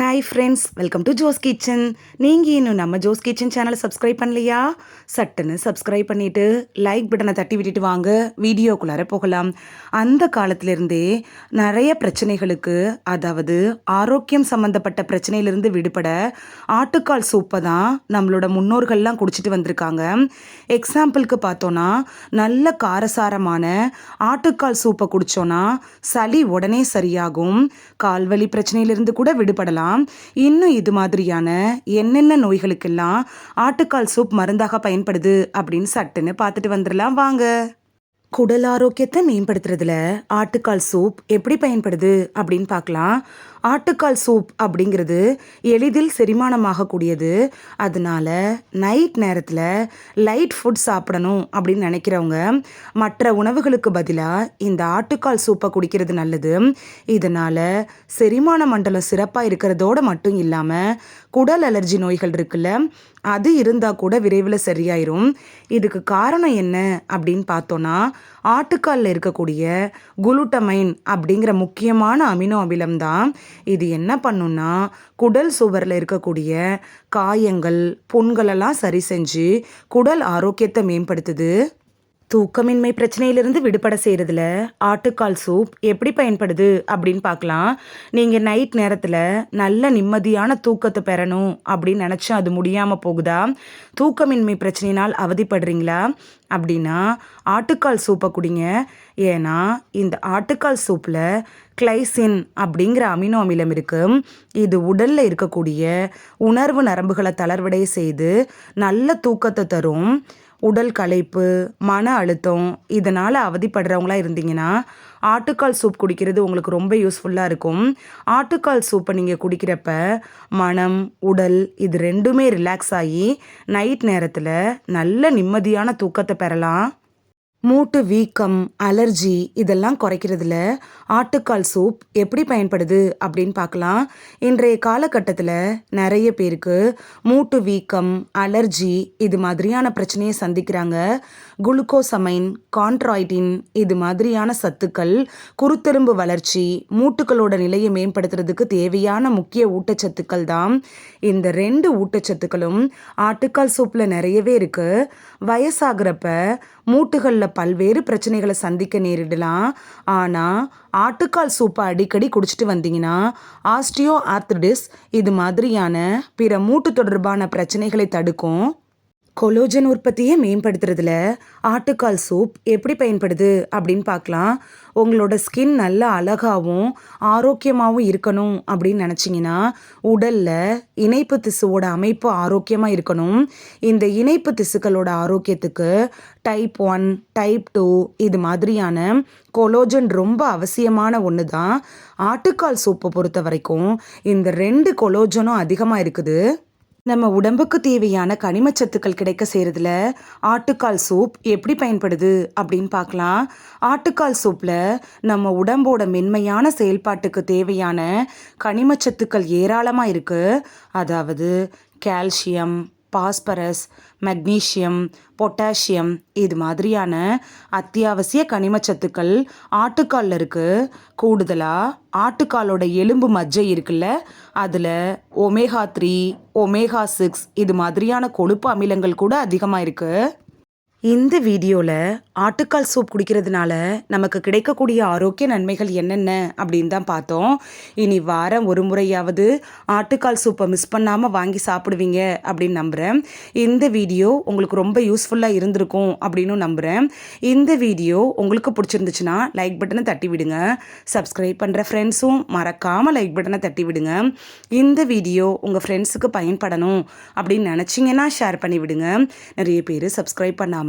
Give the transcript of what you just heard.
Hi friends welcome to Jo's kitchen நீங்கள் இன்னும் நம்ம ஜோஸ் கிச்சன் சேனலை சப்ஸ்கிரைப் பண்ணலையா? சட்டுன்னு சப்ஸ்கிரைப் பண்ணிவிட்டு லைக் பட்டனை தட்டி விட்டுட்டு வாங்க. வீடியோக்குள்ளார போகலாம். அந்த காலத்திலிருந்தே நிறைய பிரச்சனைகளுக்கு அதாவது ஆரோக்கியம் சம்மந்தப்பட்ட பிரச்சனையிலிருந்து விடுபட ஆட்டுக்கால் சூப்பை தான் நம்மளோட முன்னோர்கள்லாம் குடிச்சிட்டு வந்திருக்காங்க. எக்ஸாம்பிளுக்கு பார்த்தோன்னா நல்ல காரசாரமான ஆட்டுக்கால் சூப்பை குடித்தோன்னா சளி உடனே சரியாகும். கால்வலி பிரச்சனையிலிருந்து கூட விடுபடலாம். இன்னும் இது மாதிரியான என்னென்ன நோய்களுக்கெல்லாம் ஆட்டுக்கால் சூப் மருந்தாக பயன்படுது அப்படின்னு சட்டுன்னு பார்த்துட்டு வந்துடலாம் வாங்க. குடல் ஆரோக்கியத்தை மேம்படுத்துறதுல ஆட்டுக்கால் சூப் எப்படி பயன்படுது அப்படின்னு பார்க்கலாம். ஆட்டுக்கால் சூப் அப்படிங்கிறது எளிதில் செரிமானமாகக்கூடியது. அதனால நைட் நேரத்தில் லைட் ஃபுட் சாப்பிடணும் அப்படின்னு நினைக்கிறவங்க மற்ற உணவுகளுக்கு பதிலாக இந்த ஆட்டுக்கால் சூப்பை குடிக்கிறது நல்லது. இதனால் செரிமான மண்டலம் சிறப்பாக இருக்கிறதோடு மட்டும் இல்லாமல் குடல் அலர்ஜி நோய்கள் இருக்குல்ல அது இருந்தால் கூட விரைவில் சரியாயிரும். இதுக்கு காரணம் என்ன அப்படின்னு பார்த்தோன்னா ஆட்டுக்காலில் இருக்கக்கூடிய குளுட்டமைன் அப்படிங்கிற முக்கியமான அமினோ அமிலம் தான் இது என்ன பண்ணுன்னா குடல் சுவரில் இருக்கக்கூடிய காயங்கள் புண்களெல்லாம் சரி செஞ்சு குடல் ஆரோக்கியத்தை மேம்படுத்துது. தூக்கமின்மை பிரச்சனையிலிருந்து விடுபட செய்கிறதுல ஆட்டுக்கால் சூப் எப்படி பயன்படுது அப்படின்னு பார்க்கலாம். நீங்கள் நைட் நேரத்தில் நல்ல நிம்மதியான தூக்கத்தை பெறணும் அப்படின்னு நினச்சா அது முடியாமல் போகுதா? தூக்கமின்மை பிரச்சனையினால் அவதிப்படுறீங்களா? அப்படின்னா ஆட்டுக்கால் சூப்பை குடிங்க. ஏன்னா இந்த ஆட்டுக்கால் சூப்பில் கிளைசின் அப்படிங்கிற அமினோ அமிலம் இருக்குது இது உடலில் இருக்கக்கூடிய உணர்வு நரம்புகளை தளர்வடைய செய்து நல்ல தூக்கத்தை தரும். உடல் களைப்பு மன அழுத்தம் இதனால் அவதிப்படுறவங்களா இருந்தீங்கன்னா ஆட்டுக்கால் சூப் குடிக்கிறது உங்களுக்கு ரொம்ப யூஸ்ஃபுல்லாக இருக்கும். ஆட்டுக்கால் சூப்பை நீங்கள் குடிக்கிறப்ப மனம் உடல் இது ரெண்டுமே ரிலாக்ஸ் ஆகி நைட் நேரத்தில் நல்ல நிம்மதியான தூக்கத்தை பெறலாம். மூட்டு வீக்கம் அலர்ஜி இதெல்லாம் குறைக்கிறதுல ஆட்டுக்கால் சூப் எப்படி பயன்படுது அப்படின்னு பார்க்கலாம். இன்றைய காலகட்டத்தில் நிறைய பேருக்கு மூட்டு வீக்கம் அலர்ஜி இது மாதிரியான பிரச்சனையை சந்திக்கிறாங்க. குளுக்கோசமைன் கான்ட்ராய்டின் இது மாதிரியான சத்துக்கள் குருத்தெலும்பு வளர்ச்சி மூட்டுகளோட நிலையை மேம்படுத்துறதுக்கு தேவையான முக்கிய ஊட்டச்சத்துக்கள் தான். இந்த ரெண்டு ஊட்டச்சத்துக்களும் ஆட்டுக்கால் சூப்பில் நிறையவே இருக்குது வயசாகிறப்ப மூட்டுகளில் பல்வேறு பிரச்சனைகளை சந்திக்க நேரிடலாம். ஆனால் ஆட்டுக்கால் சூப்பை அடிக்கடி குடிச்சிட்டு வந்தீங்கன்னா ஆஸ்டியோ ஆர்த்திடிஸ் இது மாதிரியான பிற மூட்டு தொடர்பான பிரச்சனைகளை தடுக்கும். கொலோஜன் உற்பத்தியை மேம்படுத்துறதுல ஆட்டுக்கால் சூப் எப்படி பயன்படுது அப்படின்னு பார்க்கலாம். உங்களோட ஸ்கின் நல்ல அழகாகவும் ஆரோக்கியமாகவும் இருக்கணும் அப்படின்னு நினச்சிங்கன்னா உடலில் இணைப்பு திசுவோட அமைப்பு ஆரோக்கியமாக இருக்கணும். இந்த இணைப்பு திசுக்களோட ஆரோக்கியத்துக்கு டைப் ஒன் டைப் டூ இது மாதிரியான கொலோஜன் ரொம்ப அவசியமான ஒன்று தான் ஆட்டுக்கால் சூப்பை பொறுத்த வரைக்கும் இந்த ரெண்டு கொலோஜனும் அதிகமாக இருக்குது. நம்ம உடம்புக்கு தேவையான கனிமச்சத்துக்கள் கிடைக்க செய்கிறதுல ஆட்டுக்கால் சூப் எப்படி பயன்படுது அப்படின்னு பார்க்கலாம். ஆட்டுக்கால் சூப்பில் நம்ம உடம்போட மென்மையான செயல்பாட்டுக்கு தேவையான கனிமச்சத்துக்கள் ஏராளமாக இருக்குது அதாவது கால்சியம் பாஸ்பரஸ் மெக்னீஷியம் பொட்டாசியம் இது மாதிரியான அத்தியாவசிய கனிமச்சத்துக்கள் ஆட்டுக்காலில் இருக்குது கூடுதலாக ஆட்டுக்காலோட எலும்பு மஜ்ஜை இருக்குல்ல அதில் ஒமேகா த்ரீ ஒமேகா சிக்ஸ் இது மாதிரியான கொழுப்பு அமிலங்கள் கூட அதிகமாக இருக்குது இந்த வீடியோவில் ஆட்டுக்கால் சூப் குடிக்கிறதுனால நமக்கு கிடைக்கக்கூடிய ஆரோக்கிய நன்மைகள் என்னென்ன அப்படின்னு தான் பார்த்தோம். இனி வாரம் ஒரு முறையாவது ஆட்டுக்கால் சூப்பை மிஸ் பண்ணாமல் வாங்கி சாப்பிடுவீங்க அப்படின்னு நம்புகிறேன் இந்த வீடியோ உங்களுக்கு ரொம்ப யூஸ்ஃபுல்லாக இருந்திருக்கும் அப்படின்னு நம்புகிறேன் இந்த வீடியோ உங்களுக்கு பிடிச்சிருந்துச்சுன்னா லைக் பட்டனை தட்டி விடுங்க. சப்ஸ்கிரைப் பண்ணுற ஃப்ரெண்ட்ஸும் மறக்காமல் லைக் பட்டனை தட்டி விடுங்க. இந்த வீடியோ உங்கள் ஃப்ரெண்ட்ஸுக்கு பயன்படணும் அப்படின்னு நினச்சிங்கன்னா ஷேர் பண்ணி விடுங்க. நிறைய பேர் சப்ஸ்கிரைப் பண்ணாமல்